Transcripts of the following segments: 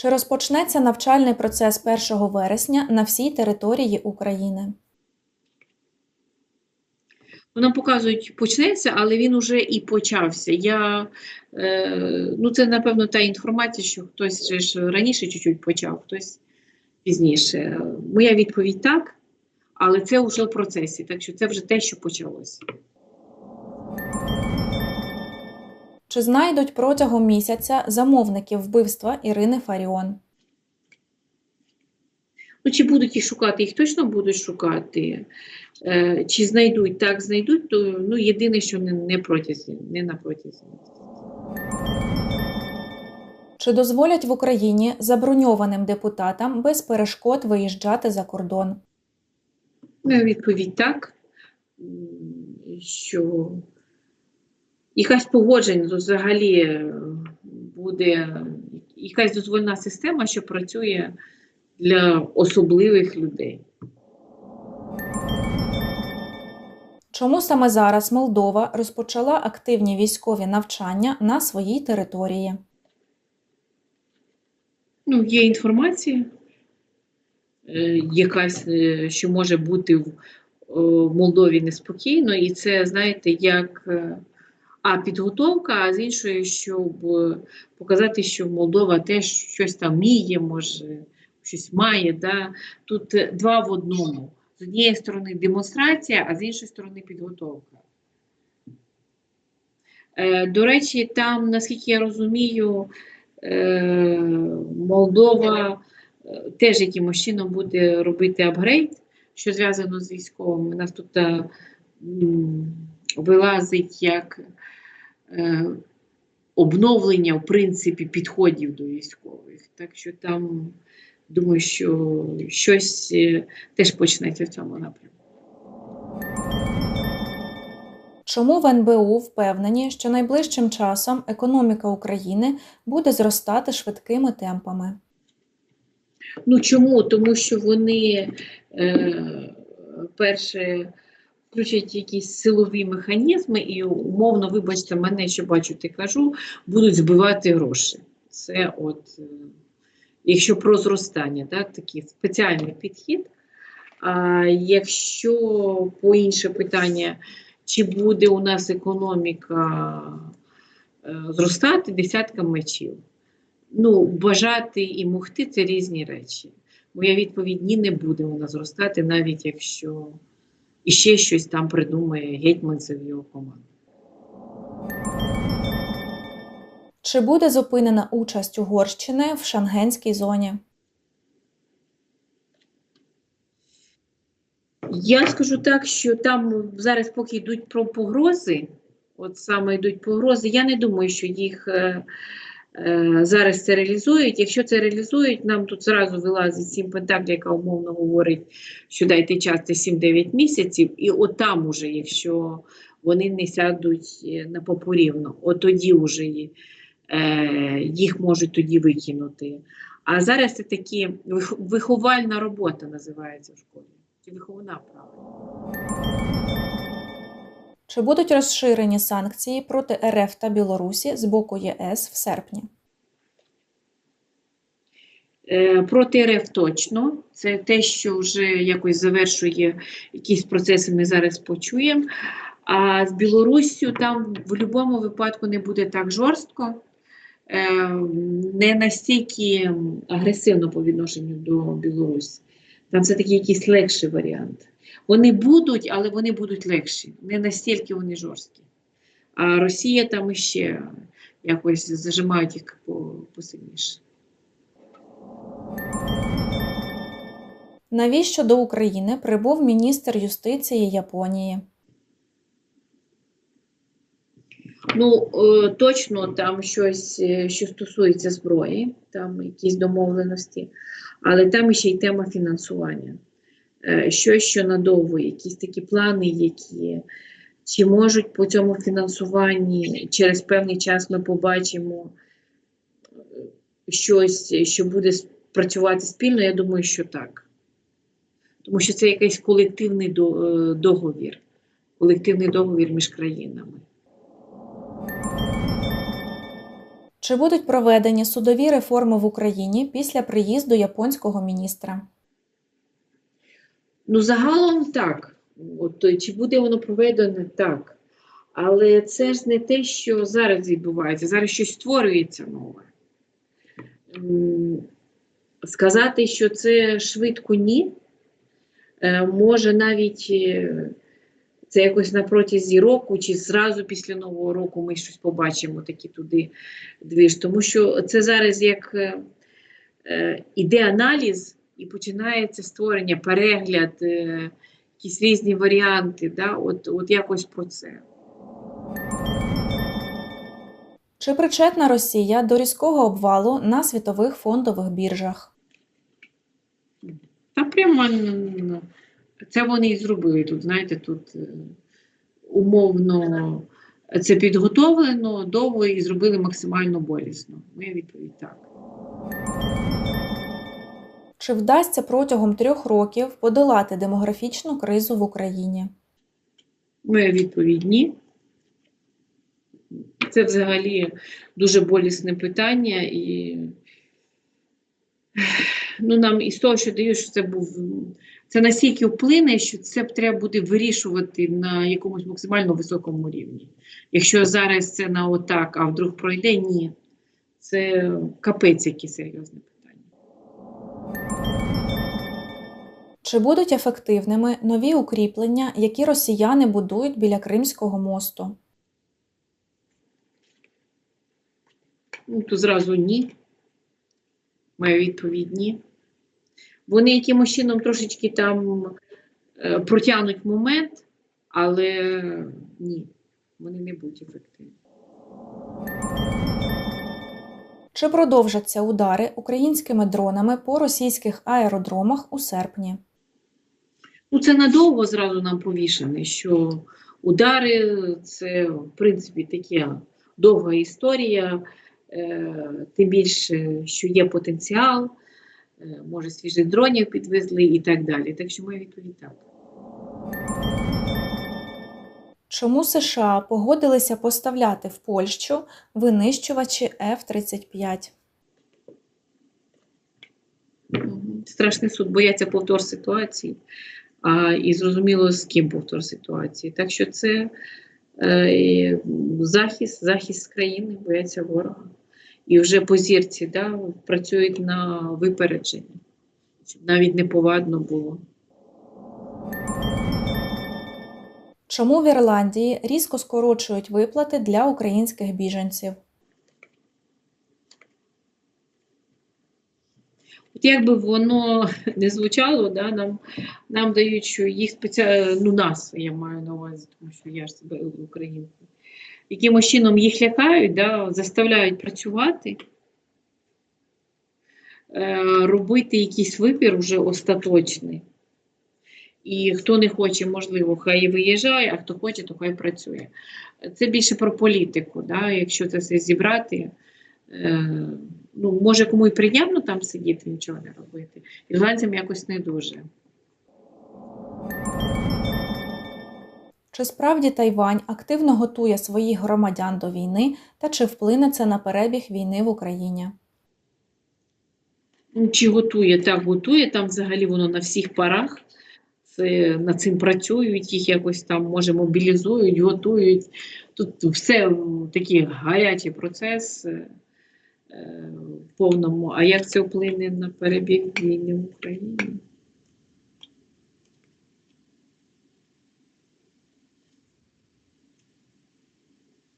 Чи розпочнеться навчальний процес 1 вересня на всій території України? Нам показують, почнеться, але він уже і почався. Я, е, ну це, напевно, та інформація, що хтось ж раніше чуть-чуть почав, хтось пізніше. Моя відповідь так, але це вже в процесі, так що це вже те, що почалося. Чи знайдуть протягом місяця замовників вбивства Ірини Фаріон? Ну, чи будуть їх шукати? Їх точно будуть шукати. Е, чи знайдуть? Так, знайдуть, то ну, єдине, що не, не протязі, не на протязі. Чи дозволять в Україні заброньованим депутатам без перешкод виїжджати за кордон? Відповідь так, що якась погодження взагалі е, буде якась дозвольна система, що працює для особливих людей. Чому саме зараз Молдова розпочала активні військові навчання на своїй території? Ну, є інформація, е, якась, е, що може бути в Молдові неспокійно, і це, знаєте, як а підготовка, з іншої, щоб показати, що Молдова теж щось там вміє, може, щось має. Да? Тут е, два в одному. З однієї сторони демонстрація, а з іншої сторони підготовка. Е, До речі, там, наскільки я розумію, е, Молдова теж якимось чином буде робити апгрейд, що зв'язано з військовим. У нас тут вилазить як обновлення, в принципі, підходів до військових. Так що там, думаю, що щось е, теж почнеться в цьому напрямку. Чому в НБУ впевнені, що найближчим часом економіка України буде зростати швидкими темпами? Ну чому? Тому що вони е, перше включать якісь силові механізми і умовно, вибачте мене, що бачу, ти кажу, будуть збивати гроші. Це от, е, якщо про зростання, так, такий спеціальний підхід. А якщо по інше питання, чи буде у нас економіка е, зростати десятка мечів? Ну, бажати і могти це різні речі. Моя відповідь ні, не буде вона зростати, навіть якщо іще щось там придумає гетьманцев його команда. Чи буде зупинена участь Угорщини в шенгенській зоні? Я скажу так, що там зараз, поки йдуть про погрози, от саме йдуть погрози, я не думаю, що їх е, зараз це реалізують. Якщо це реалізують, нам тут зразу вилазить сім пентаклів, яка умовно говорить, що дайте час це 7-9 місяців, і от там уже, якщо вони не сядуть е, на попорівно, от тоді вже е, їх можуть тоді викинути. А зараз це такі виховальна робота називається в школі. Чи виховна правильно. Чи будуть розширені санкції проти РФ та Білорусі з боку ЄС в серпні? Е, Проти РФ точно. Це те, що вже якось завершує якісь процеси, ми зараз почуємо. А з Білоруссю там в будь-якому випадку не буде так жорстко, е, не настільки агресивно по відношенню до Білорусі. Там все-таки якийсь легший варіант. Вони будуть, але вони будуть легші. Не настільки вони жорсткі. А Росія там іще якось зажимають їх посильніше. Навіщо до України прибув міністр юстиції Японії? Ну, е, точно там щось, е, що стосується зброї, там якісь домовленості, але там ще й тема фінансування. Е, Щось, що надовго, якісь такі плани, які чи можуть по цьому фінансуванні через певний час ми побачимо е, щось, що буде працювати спільно, я думаю, що так. Тому що це якийсь колективний е, договір, колективний договір між країнами. Чи будуть проведені судові реформи в Україні після приїзду японського міністра? Ну, загалом так. От, е, чи буде воно проведено так. Але це ж не те, що зараз відбувається. Зараз щось створюється нове. Сказати, що це швидко ні. Е, Може навіть е, це якось на протязі року, чи зразу після Нового року ми щось побачимо такі туди двіж. Тому що це зараз як е, е, іде аналіз і починається створення, перегляд, е, якісь різні варіанти. Да? От, от якось про це. Чи причетна Росія до різкого обвалу на світових фондових біржах? Та прямо н- це вони і зробили тут. Знаєте, тут е, умовно це підготовлено довго і зробили максимально болісно. Моя відповідь так. Чи вдасться протягом трьох років подолати демографічну кризу в Україні? Моя відповідь ні. Це взагалі дуже болісне питання, і ну, нам із того, що дають, що це був це настільки вплине, що це треба буде вирішувати на якомусь максимально високому рівні. Якщо зараз це на отак, а вдруг пройде, ні. Це капець, яке серйозне питання. Чи будуть ефективними нові укріплення, які росіяни будують біля Кримського мосту? Ну, то зразу ні. Моя відповідь ні. Вони якимось чином трошечки там е, протягнуть момент, але ні, вони не будуть ефективні. Чи продовжаться удари українськими дронами по російських аеродромах у серпні? Ну, це надовго зразу нам повішане, що удари це, в принципі, така довга історія, е, тим більше, що є потенціал, може, свіжих дронів підвезли і так далі. Так що моя відповідь так. Чому США погодилися поставляти в Польщу винищувачі F-35? Страшний суд, бояться повтор ситуації, а, і зрозуміло, з ким повтор ситуації. Так що це е, захист, захист країни, бояться ворога. І вже по зірці да, працюють на випередження, щоб навіть неповадно було. Чому в Ірландії різко скорочують виплати для українських біженців? От як би воно не звучало, да, нам, нам дають, що їх спеціально, ну нас, я маю на увазі, тому що я ж себе українкою, якимось чином їх лякають, да, заставляють працювати, е, робити якийсь вибір вже остаточний. І хто не хоче, можливо, хай і виїжджає, а хто хоче, то хай працює. Це більше про політику, да, якщо це все зібрати. Е, ну, може, кому і приємно там сидіти, нічого не робити. Ірландцям якось не дуже. Чи справді Тайвань активно готує своїх громадян до війни та чи вплине це на перебіг війни в Україні? Ну, Чи готує, так готує, там взагалі воно на всіх парах. Це, над цим працюють, їх якось там, може, мобілізують, готують. Тут все такий гарячий процес е, в повному. А як це вплине на перебіг війни в Україні?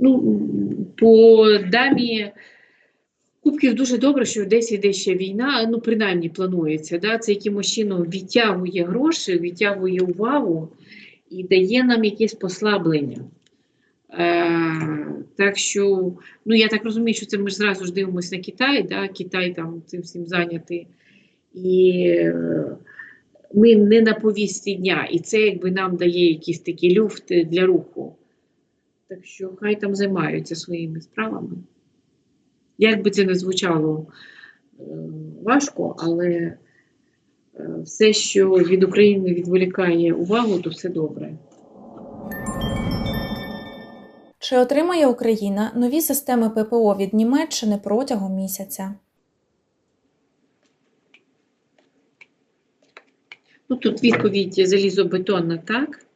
Ну, по дамі Кубків дуже добре, що десь іде ще війна, ну принаймні планується. Да? Це якимось чином відтягує гроші, відтягує увагу і дає нам якесь послаблення. Е, так що, ну я так розумію, що це ми ж зразу ж дивимося на Китай, да? Китай там цим всім зайнятий. І е, ми не на повісті дня, і це якби нам дає якийсь такий люфт для руху. Так що хай там займаються своїми справами. Як би це не звучало е, важко, але е, все, що від України відволікає увагу, то все добре. Чи отримає Україна нові системи ППО від Німеччини протягом місяця? Ну, тут відповідь залізобетонна, так.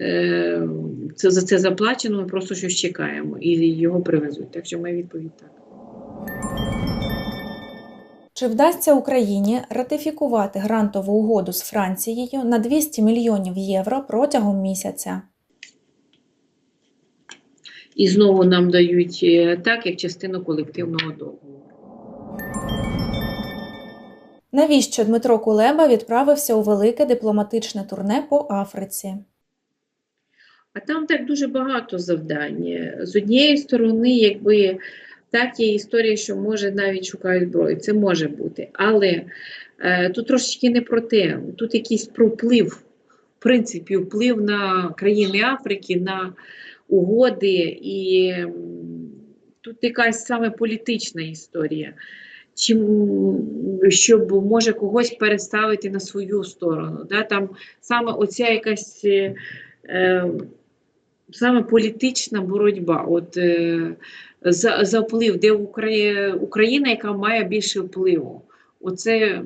Е, Це, за це заплачено, ми просто щось чекаємо і його привезуть. Так що моя відповідь так. Чи вдасться Україні ратифікувати грантову угоду з Францією на 200 мільйонів євро протягом місяця? І знову нам дають е, так, як частину колективного договору. Навіщо Дмитро Кулеба відправився у велике дипломатичне турне по Африці? А там так дуже багато завдань. З однієї сторони, якби так є історія, що може навіть шукають зброю. Це може бути. Але е, тут трошечки не про те. Тут якийсь про вплив, в принципі, вплив на країни Африки, на угоди, і тут якась саме політична історія. Чим щоб може когось переставити на свою сторону. Да? Там саме оця якась. е, саме політична боротьба от, е, за, за вплив, де Украї- Україна, яка має більше впливу. Оце,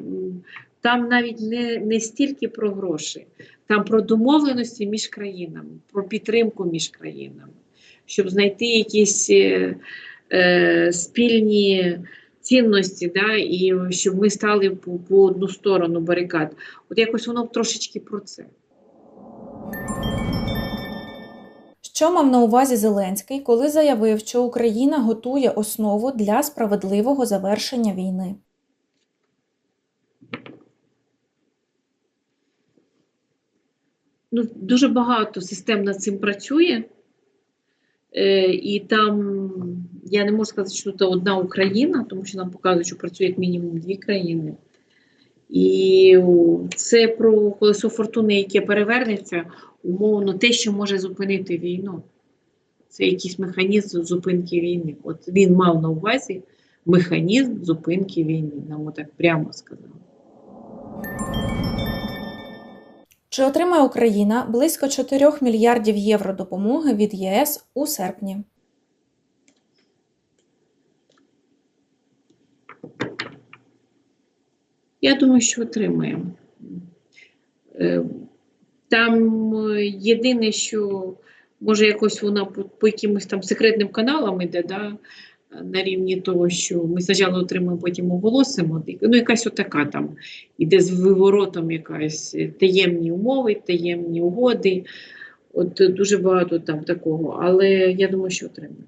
там навіть не, не стільки про гроші, там про домовленості між країнами, про підтримку між країнами, щоб знайти якісь е, е, спільні цінності, да, і щоб ми стали по, по одну сторону барикад. От якось воно трошечки про це. Що мав на увазі Зеленський, коли заявив, що Україна готує основу для справедливого завершення війни? ну, дуже багато систем над цим працює. Е, і там я не можу сказати, що тут одна Україна, тому що нам показують, що працює як мінімум дві країни. І це про колесо фортуни, яке перевернеться, умовно, те, що може зупинити війну. Це якийсь механізм зупинки війни. От він мав на увазі механізм зупинки війни, нам так прямо сказали. Чи отримає Україна близько 4 мільярдів євро допомоги від ЄС у серпні? Я думаю, що отримаємо. Е, Там е, єдине, що може якось вона по, по якимось там секретним каналам йде, да, на рівні того, що ми спочатку отримаємо, потім оголосимо. Ну, якась отака там іде з виворотом якась е, таємні умови, таємні угоди. От дуже багато там такого, але я думаю, що отримаємо.